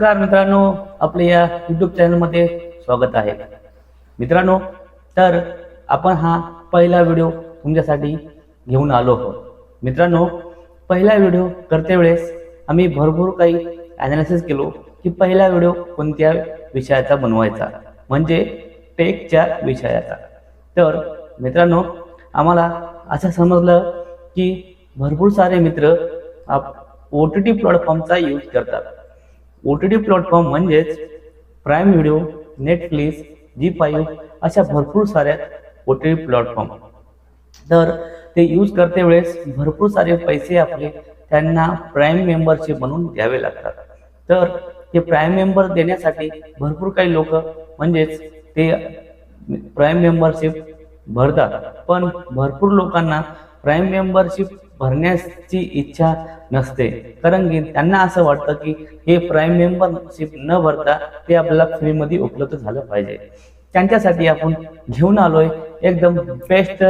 नमस्कार मित्रांनो आपल्या या युट्यूब चॅनलमध्ये स्वागत आहे. मित्रांनो तर आपण हा पहिला व्हिडिओ तुमच्यासाठी घेऊन आलो आहोत. मित्रांनो पहिला व्हिडिओ करते वेळेस आम्ही भरपूर काही ॲनालिसिस केलो की पहिला व्हिडिओ कोणत्या विषयाचा बनवायचा? म्हणजे टेकच्या विषयाचा. तर मित्रांनो आम्हाला असं समजलं की भरपूर सारे मित्र आप ओ टी टी प्लॅटफॉर्मचा यूज करतात. ओ टी टी प्लॅटफॉर्म म्हणजेच prime video Netflix Zee five अशा भरपूर साऱ्या ओ टी टी प्लॅटफॉर्म तर ते यूज करते वेळेस भरपूर सारे पैसे आपले त्यांना प्राईम मेंबरशिप म्हणून द्यावे लागतात. तर ते प्राईम मेंबर देण्यासाठी भरपूर काही लोक म्हणजेच ते प्राईम मेंबरशिप भरतात. पण भरपूर लोकांना प्राईम मेंबरशिप भरण्याची इच्छा नसते. कारण की त्यांना असं वाटतं की हे प्राईम मेंबरशिप न भरता ते आपल्याला फ्रीमध्ये उपलब्ध झालं पाहिजे. त्यांच्यासाठी आपण घेऊन आलोय एकदम बेस्ट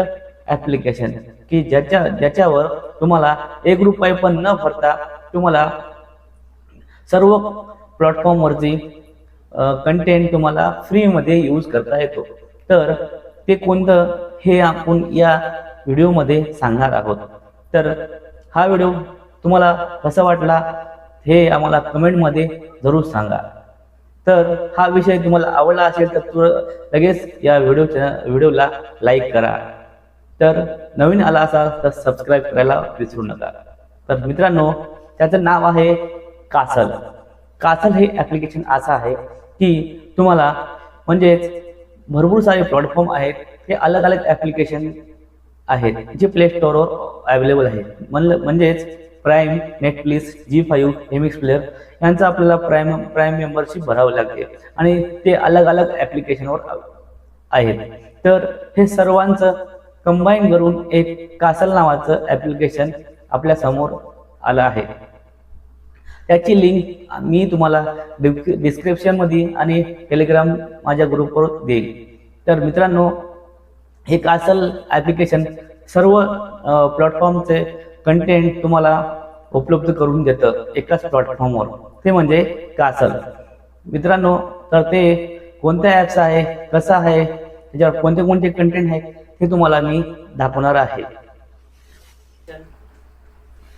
ऍप्लिकेशन की ज्याच्या ज्याच्यावर तुम्हाला एक रुपये पण न भरता तुम्हाला सर्व प्लॅटफॉर्मवरची कंटेंट तुम्हाला फ्रीमध्ये यूज करता येतो. तर ते कोणतं हे आपण या व्हिडिओमध्ये सांगणार आहोत. तर हा व्हिडिओ तुम्हाला कसा वाटला हे आम्हाला कमेंटमध्ये जरूर सांगा. तर हा विषय तुम्हाला आवडला असेल तर तु लगेच या व्हिडिओच्या व्हिडिओला लाईक करा. तर नवीन आला असाल तर सबस्क्राईब करायला विसरू नका. तर मित्रांनो त्याचं नाव आहे कासल. कासल हे ॲप्लिकेशन असं आहे की तुम्हाला म्हणजेच भरपूर सारे प्लॅटफॉर्म आहेत. हे अलग अलग ॲप्लिकेशन आहेत जे प्ले स्टोअरवर अवेलेबल आहेत. म्हणलं म्हणजेच प्राईम नेटफ्लिक्स जी फाईव्ह हेमिक्स प्लेअर यांचं आपल्याला प्राईम प्राईम मेंबरशिप भरावं लागते. आणि ते अलग अलग ॲप्लिकेशनवर आहेत. तर हे सर्वांचं कंबाईन करून एक कासल नावाचं ॲप्लिकेशन आपल्यासमोर आलं आहे. त्याची लिंक मी तुम्हाला डिस्क्रिप्शनमध्ये आणि टेलिग्राम माझ्या ग्रुपवर देईल. तर मित्रांनो हे कासल ॲप्लिकेशन सर्व प्लॅटफॉर्मचे कंटेंट तुम्हाला उपलब्ध करून देतं एकाच प्लॅटफॉर्मवर ते म्हणजे कासल. मित्रांनो तर ते कोणत्या ॲप्स आहे कसं आहे त्याच्यावर कोणते कोणते कंटेंट आहे हे तुम्हाला मी दाखवणार आहे.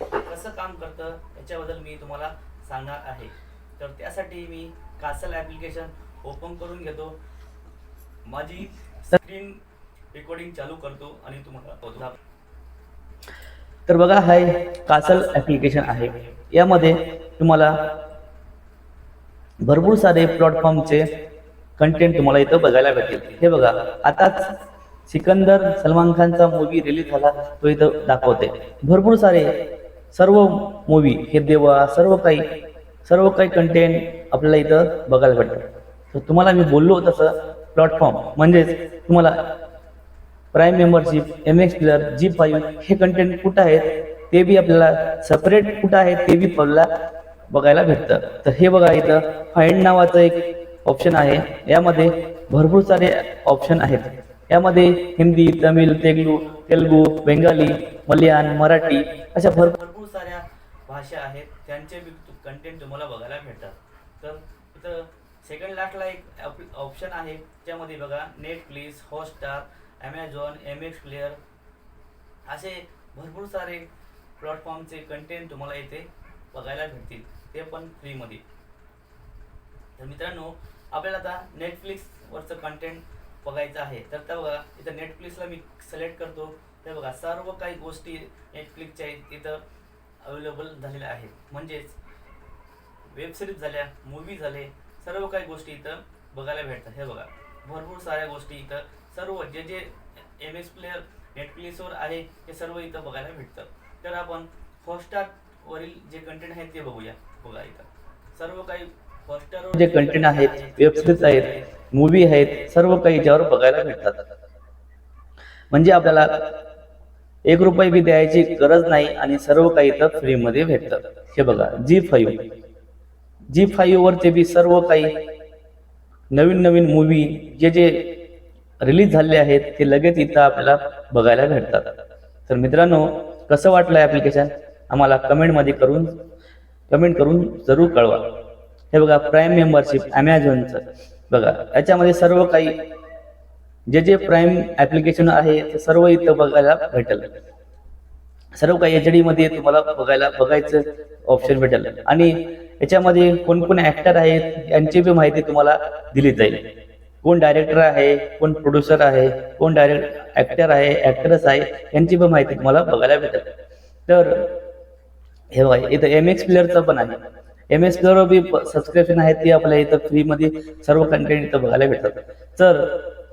कसं काम करतं याच्याबद्दल मी तुम्हाला सांगणार आहे. तर त्यासाठी मी कासल ॲप्लिकेशन ओपन करून घेतो. माझी स्क्रीन रेकॉर्डिंग चालू करतो आणि तुम्हाला तर बघा हा कासल ॲप्लिकेशन आहे. यामध्ये तुम्हाला भरपूर सारे प्लॅटफॉर्मचे कंटेंट तुम्हाला इथं बघायला भेटेल. हे बघा आताच सिकंदर सलमान खानचा मूवी रिलीज झाला तो इथं दाखवते. भरपूर सारे सर्व मूवी हे देवा सर्व काही सर्व काही कंटेंट आपल्याला इथं बघायला भेटतं तर तुम्हाला मी बोललो तसं प्लॅटफॉर्म म्हणजेच तुम्हाला prime membership M X player Zee five हे कंटेंट कुठं आहेत ते बी आपल्याला सेपरेट कुठं आहे ते बी आपल्याला बघायला भेटतं. तर हे बघा इथं फाईंड नावाचं एक ऑप्शन आहे. यामध्ये भरपूर सारे ऑप्शन आहेत. यामध्ये हिंदी तमिळ तेलगू तेलगू बेंगाली मल्याळम मराठी अशा भरपूर साऱ्या भाषा आहेत. त्यांचे बी कंटेंट तुम्हाला बघायला भेटतात. तर इथं सेकंड लास्टला एक ऑप्शन आहे. त्यामध्ये बघा Netflix Hotstar Amazon M X player असे भरपूर सारे प्लॅटफॉर्मचे कंटेंट तुम्हाला इथे बघायला भेटतील. ते पण फ्रीमध्ये तर मित्रांनो आपल्याला आता नेटफ्लिक्सवरचं कंटेंट बघायचं आहे. तर त्या बघा इथं नेटफ्लिक्सला मी सिलेक्ट करतो. ते बघा सर्व काही गोष्टी नेटफ्लिक्सच्या इथं अवेलेबल झालेल्या आहेत. म्हणजेच वेबसिरीज झाल्या मूवी झाले सर्व काही गोष्टी इथं बघायला भेटतात. हे बघा भरपूर साऱ्या गोष्टी इथं सर्व जे जे एम एस प्लेअर नेटफ्लिक्सवर आहे ते सर्व इथं बघायला भेटतं. तर आपण हॉटस्टारवरील जे कंटेंट आहेत ते बघूया. बघा इथं. सर्व काही हॉटस्टारवर जे कंटेंट आहेत वेबसिरीज आहेत मूवी आहेत सर्व काही याच्यावर बघायला भेटतात. म्हणजे आपल्याला एक रुपये बी द्यायची गरज नाही आणि सर्व काही इथं फ्रीमध्ये भेटतं. हे बघा जी फाईव्ह जी फाईव्ह वरचे बी सर्व काही नवीन नवीन मूवी जे जे रिलीज झालेले आहेत ते लगेच इथं आपल्याला बघायला भेटतात. तर मित्रांनो कसं वाटलं ॲप्लिकेशन आम्हाला कमेंटमध्ये करून कमेंट करून जरूर कळवा. हे बघा प्राईम मेंबरशिप ॲमेझॉनचं बघा याच्यामध्ये सर्व काही जे जे प्राईम ॲप्लिकेशन आहे ते सर्व इथं बघायला भेटेल. सर्व काही एच डी मध्ये तुम्हाला बघायला बघायचं ऑप्शन भेटेल. आणि याच्यामध्ये कोण कोण ऍक्टर आहेत यांची बी माहिती तुम्हाला दिली जाईल. कोण डायरेक्टर आहे कोण प्रोड्युसर आहे कोण डायरेक्ट ऍक्टर आहे ऍक्ट्रेस आहे यांची पण माहिती तुम्हाला बघायला भेटेल. तर हे बघा इथं एम एक्स प्लेअरचं पण आहे. M S player B subscription आहे ते आपल्या इथं फ्रीमध्ये सर्व कंटेंट इथं बघायला भेटतात. तर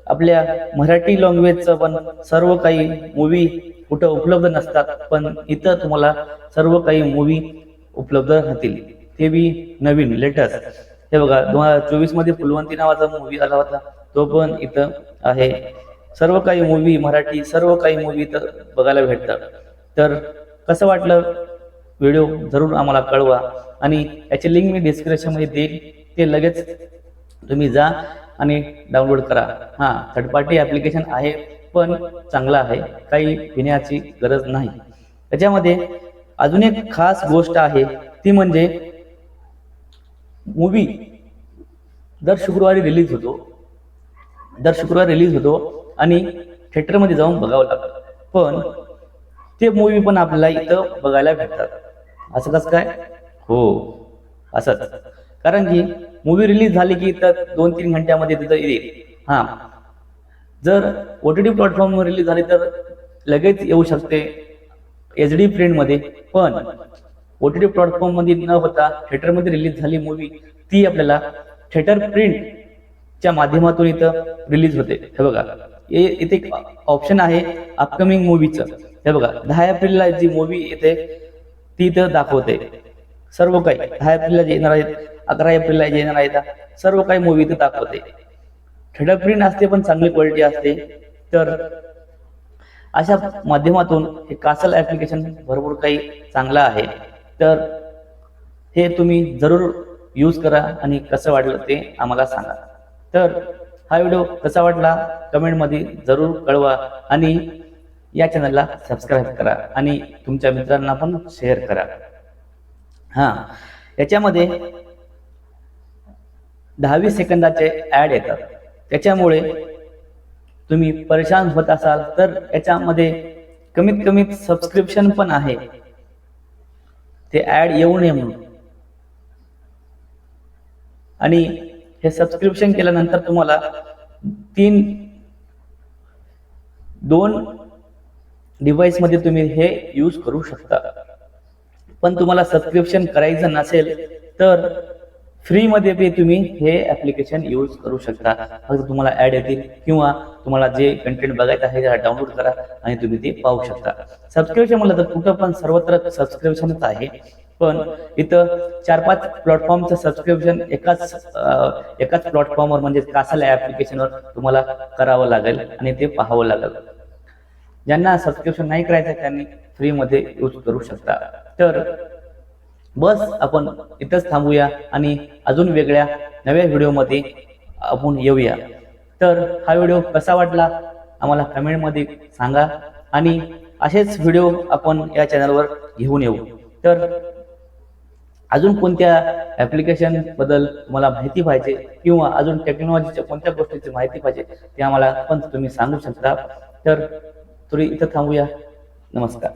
आपल्या मराठी लँग्वेजचं पण सर्व काही मूवी कुठं उपलब्ध नसतात पण इथं तुम्हाला सर्व काही मूवी उपलब्ध राहतील. ते बी नवीन लेटेस्ट हे बघा दोन हजार चोवीसमध्ये फुलवंती नावाचा मूवी आला होता तो पण इथं आहे. सर्व काही मूवी मराठी सर्व काही मूवी इथं बघायला भेटतात. तर कसं वाटलं? व्हिडिओ जरूर आम्हाला कळवा आणि याची लिंक मी डिस्क्रिप्शनमध्ये देईल ते लगेच तुम्ही जा आणि डाउनलोड करा. हां थर्ड पार्टी ॲप्लिकेशन आहे पण चांगला आहे. काही घेण्याची गरज नाही. त्याच्यामध्ये अजून एक खास गोष्ट आहे ती म्हणजे मूवी दर शुक्रवारी रिलीज होतो. दर शुक्रवारी रिलीज होतो आणि थिएटरमध्ये जाऊन बघावं लागतं. पण ते मूवी पण आपल्याला इथं बघायला भेटतात. असं कसं काय? हो असंच. कारण की मूवी रिलीज झाली की तर दोन तीन घंट्यामध्ये तिथं येईल. हां. जर ओ टी टी प्लॅटफॉर्मवर रिलीज झाली तर लगेच येऊ शकते. एच डी प्रिंटमध्ये पण ओ टी टी प्लॅटफॉर्ममध्ये न होता थिएटरमध्ये रिलीज झाली मूवी ती आपल्याला थिएटर प्रिंटच्या माध्यमातून इथं रिलीज होते. हे बघा. इथे एक ऑप्शन आहे अपकमिंग मूवीचं हे बघा. दहा एप्रिलला जी मूवी येते ती इथं दाखवते. सर्व काही. दहा एप्रिलला जे येणार आहेत अकरा एप्रिलला जे येणार आहेत सर्व काही मूवी इथं दाखवते. थिएटर प्रिंट असते पण चांगली क्वालिटी असते. तर अशा माध्यमातून हे कासल ऍप्लिकेशन भरपूर काही चांगलं आहे. तर हे तुम्ही जरूर यूज करा आणि कसं वाटलं ते आम्हाला सांगा. तर हा व्हिडिओ कसा वाटला कमेंटमध्ये जरूर कळवा आणि या चॅनलला सबस्क्राईब करा आणि तुमच्या मित्रांना पण शेअर करा. हां याच्यामध्ये दहावीस सेकंदाचे ॲड येतात. त्याच्यामुळे तुम्ही परेशान होत असाल तर याच्यामध्ये कमीत कमी सबस्क्रिप्शन पण आहे. ते ऍड येऊ नये म्हणून. आणि हे सबस्क्रिप्शन केल्यानंतर तुम्हाला तीन दोन डिव्हाइसमध्ये तुम्ही हे यूज करू शकता. पण तुम्हाला सबस्क्रिप्शन करायचं नसेल तर फ्रीमध्ये तुम्ही हे ऍप्लिकेशन यूज करू शकता. फक्त तुम्हाला ऍड येतील किंवा तुम्हाला जे कंटेंट बघायचं आहे त्याला डाउनलोड करा आणि तुम्ही ते पाहू शकता. सबस्क्रिप्शन म्हणलं तर कुठं पण सर्वत्र सबस्क्रिप्शनच आहे. पण इथं चार पाच प्लॅटफॉर्मचं सबस्क्रिप्शन एकाच एकाच प्लॅटफॉर्मवर म्हणजे कासाला ऍप्लिकेशनवर तुम्हाला करावं लागेल आणि ते पाहावं लागेल. ज्यांना सबस्क्रिप्शन नाही करायचं त्यांनी फ्रीमध्ये यूज करू शकता. तर बस आपण इथंच थांबूया आणि अजून वेगळ्या नव्या व्हिडिओमध्ये आपण येऊया. तर हा व्हिडिओ कसा वाटला आम्हाला कमेंटमध्ये सांगा आणि असेच व्हिडिओ आपण या चॅनलवर घेऊन येऊ. तर अजून कोणत्या ऍप्लिकेशनबद्दल तुम्हाला माहिती पाहिजे किंवा अजून टेक्नॉलॉजीच्या कोणत्या गोष्टीची माहिती पाहिजे ते आम्हाला पण तुम्ही सांगू शकता. तर तुम्ही इथं थांबूया. नमस्कार.